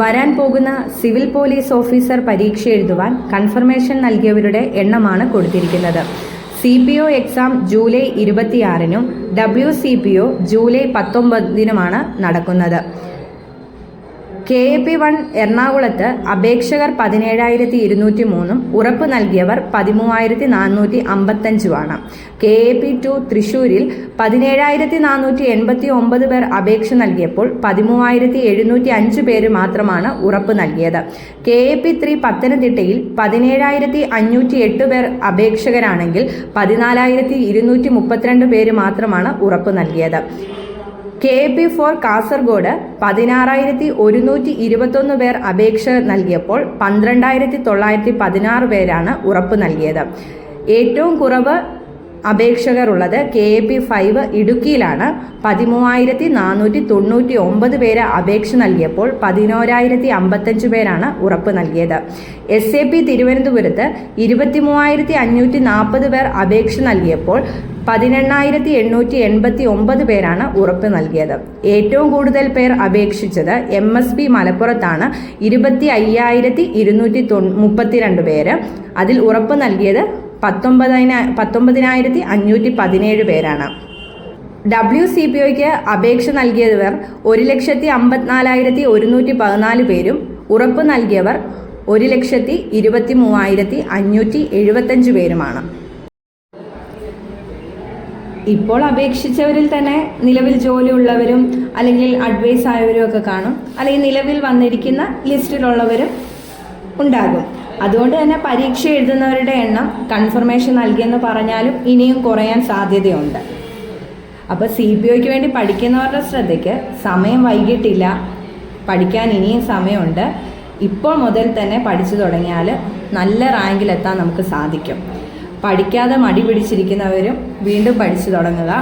വരാൻ പോകുന്ന civil police officer പരീക്ഷ എഴുതുവാൻ കൺഫർമേഷൻ നൽകിയവരുടെ എണ്ണമാണ് കൊടുത്തിരിക്കുന്നത്. C P O exam July ഇരുപത്തിയാറിനും W C P O July പത്തൊമ്പതിനുമാണ് നടക്കുന്നത്. കെ എ പി വൺ എറണാകുളത്ത് അപേക്ഷകർ പതിനേഴായിരത്തി ഇരുന്നൂറ്റി മൂന്നും ഉറപ്പ് നൽകിയവർ പതിമൂവായിരത്തി നാനൂറ്റി അമ്പത്തഞ്ചുമാണ് കെ എ പി ടു തൃശൂരിൽ പതിനേഴായിരത്തി നാനൂറ്റി എൺപത്തി ഒമ്പത് പേർ അപേക്ഷ നൽകിയപ്പോൾ പതിമൂവായിരത്തി എഴുന്നൂറ്റി അഞ്ച് പേര് മാത്രമാണ് ഉറപ്പ് നൽകിയത്. കെ എ പി ത്രീ പത്തനംതിട്ടയിൽ പതിനേഴായിരത്തി അഞ്ഞൂറ്റി എട്ട് പേർ അപേക്ഷകരാണെങ്കിൽ പതിനാലായിരത്തി ഇരുന്നൂറ്റി മുപ്പത്തിരണ്ട് പേര് മാത്രമാണ് ഉറപ്പ് നൽകിയത്. കെ പി ഫോർ കാസർഗോഡ് പതിനാറായിരത്തി ഒരുന്നൂറ്റി ഇരുപത്തൊന്ന് പേർ അപേക്ഷ നൽകിയപ്പോൾ പന്ത്രണ്ടായിരത്തി തൊള്ളായിരത്തി പതിനാറ് പേരാണ് ഉറപ്പ് നൽകിയത്. ഏറ്റവും കുറവ് അപേക്ഷകർ ഉള്ളത് കെ എ പി ഫൈവ് ഇടുക്കിയിലാണ്. പതിമൂവായിരത്തി നാനൂറ്റി തൊണ്ണൂറ്റി ഒമ്പത് പേര് അപേക്ഷ നൽകിയപ്പോൾ പതിനോരായിരത്തി അമ്പത്തഞ്ച് പേരാണ് ഉറപ്പ് നൽകിയത്. എസ് എ പി തിരുവനന്തപുരത്ത് ഇരുപത്തി മൂവായിരത്തി അഞ്ഞൂറ്റി നാൽപ്പത് പേർ അപേക്ഷ നൽകിയപ്പോൾ പതിനെണ്ണായിരത്തി എണ്ണൂറ്റി എൺപത്തി ഒമ്പത് പേരാണ് ഉറപ്പ് നൽകിയത്. ഏറ്റവും കൂടുതൽ പേർ അപേക്ഷിച്ചത് എം എസ് പി മലപ്പുറത്താണ്. ഇരുപത്തി അയ്യായിരത്തി ഇരുന്നൂറ്റി തൊ മുപ്പത്തിരണ്ട് പേര്. അതിൽ ഉറപ്പ് നൽകിയത് പത്തൊമ്പതിന പത്തൊമ്പതിനായിരത്തി അഞ്ഞൂറ്റി പതിനേഴ് പേരാണ് ഡബ്ല്യു സി പി ഒയ്ക്ക് അപേക്ഷ നൽകിയവർ ഒരു ലക്ഷത്തി അമ്പത്തിനാലായിരത്തി ഒരുന്നൂറ്റി പതിനാല് പേരും ഉറപ്പ് നൽകിയവർ ഒരു ലക്ഷത്തി ഇരുപത്തി മൂവായിരത്തി അഞ്ഞൂറ്റി എഴുപത്തഞ്ച് പേരുമാണ്. ഇപ്പോൾ അപേക്ഷിച്ചവരിൽ തന്നെ നിലവിൽ ജോലി ഉള്ളവരും അല്ലെങ്കിൽ അഡ്വൈസ് ആയവരും ഒക്കെ കാണും. അല്ലെങ്കിൽ നിലവിൽ വന്നിരിക്കുന്ന ലിസ്റ്റിലുള്ളവരും ഉണ്ടാകും. അതുകൊണ്ട് തന്നെ പരീക്ഷ എഴുതുന്നവരുടെ എണ്ണം കൺഫർമേഷൻ നൽകിയെന്ന് പറഞ്ഞാലും ഇനിയും കുറയാൻ സാധ്യതയുണ്ട്. അപ്പോൾ സി പി ഒക്ക് വേണ്ടി പഠിക്കുന്നവരുടെ ശ്രദ്ധയ്ക്ക് സമയം വൈകിട്ടില്ല. പഠിക്കാൻ ഇനിയും സമയമുണ്ട്. ഇപ്പോൾ മുതൽ തന്നെ പഠിച്ചു തുടങ്ങിയാൽ നല്ല റാങ്കിലെത്താൻ നമുക്ക് സാധിക്കും. പഠിക്കാതെ മടി പിടിച്ചിരിക്കുന്നവരും വീണ്ടും പഠിച്ചു തുടങ്ങുക.